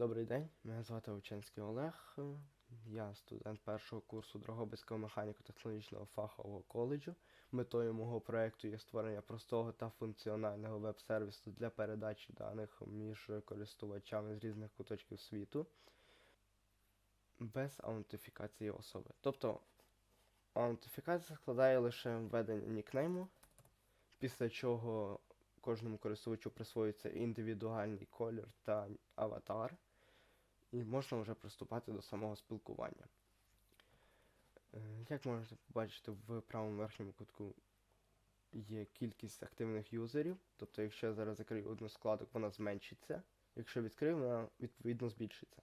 Добрий день, мене звати Овчинський Олег. Я студент першого курсу Дрогобицького механіко-технологічного фахового коледжу. Метою мого проєкту є створення простого та функціонального веб-сервісу для передачі даних між користувачами з різних куточків світу без аутентифікації особи. Тобто аутентифікація складає лише введення нікнейму, після чого кожному користувачу присвоюється індивідуальний колір та аватар, і можна вже приступати до самого спілкування. Е, Як можете побачити, в правому верхньому кутку є кількість активних юзерів. Тобто, якщо я зараз закрию одну складок, вона зменшиться. Якщо відкрию, вона відповідно збільшиться.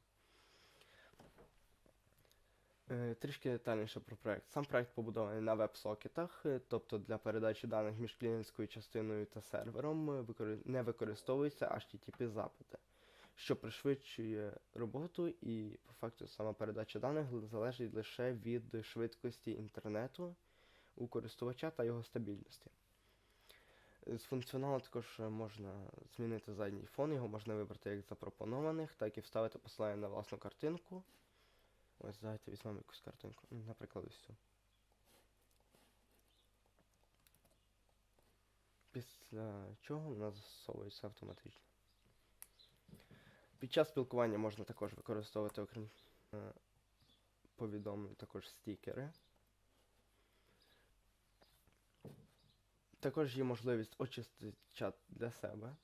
Е, Трішки детальніше про проект. Сам проект побудований на веб-сокетах, е, тобто для передачі даних між клієнтською частиною та сервером не використовуються HTTP запити, що пришвидшує роботу і по факту сама передача даних залежить лише від швидкості інтернету у користувача та його стабільності. З функціоналу також можна змінити задній фон, його можна вибрати як запропонованих, так і вставити посилання на власну картинку. Ось давайте візьмемо якусь картинку. Наприклад, ось цю. Після чого вона засовується автоматично. Під час спілкування можна також використовувати, окрім е, повідомлень, також стікери. Також є можливість очистити чат для себе.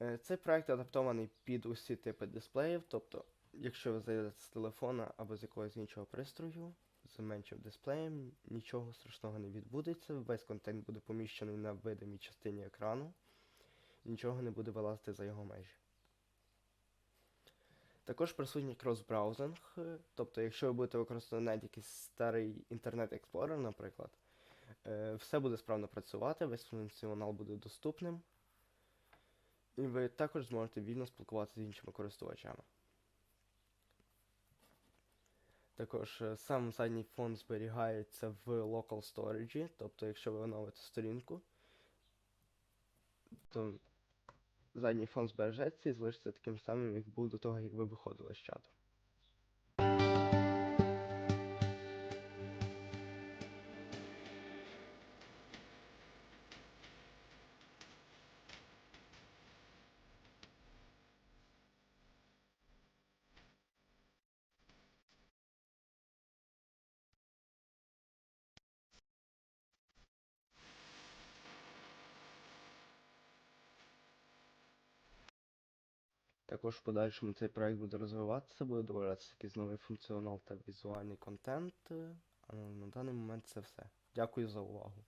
Е, Цей проект адаптований під усі типи дисплеїв, тобто Якщо ви зайдете з телефона або з якогось іншого пристрою, з меншим дисплеєм, нічого страшного не відбудеться, весь контент буде поміщений на видимій частині екрану, нічого не буде вилазити за його межі. Також присутній кросбраузинг, е, тобто, якщо ви будете використовувати навіть якийсь старий інтернет Explorer, наприклад, е, все буде справно працювати, весь функціонал буде доступним, і ви також зможете вільно спілкуватися з іншими користувачами. Також е, сам задній фон зберігається в local storage, тобто якщо ви оновите сторінку, то задній фон збережеться і залишиться таким самим, як був до того, як ви виходили з чату. Також в подальшому цей проект буде розвиватися, буде додаватися якийсь новий функціонал та візуальний контент. е, А на даний момент це все. Дякую за увагу.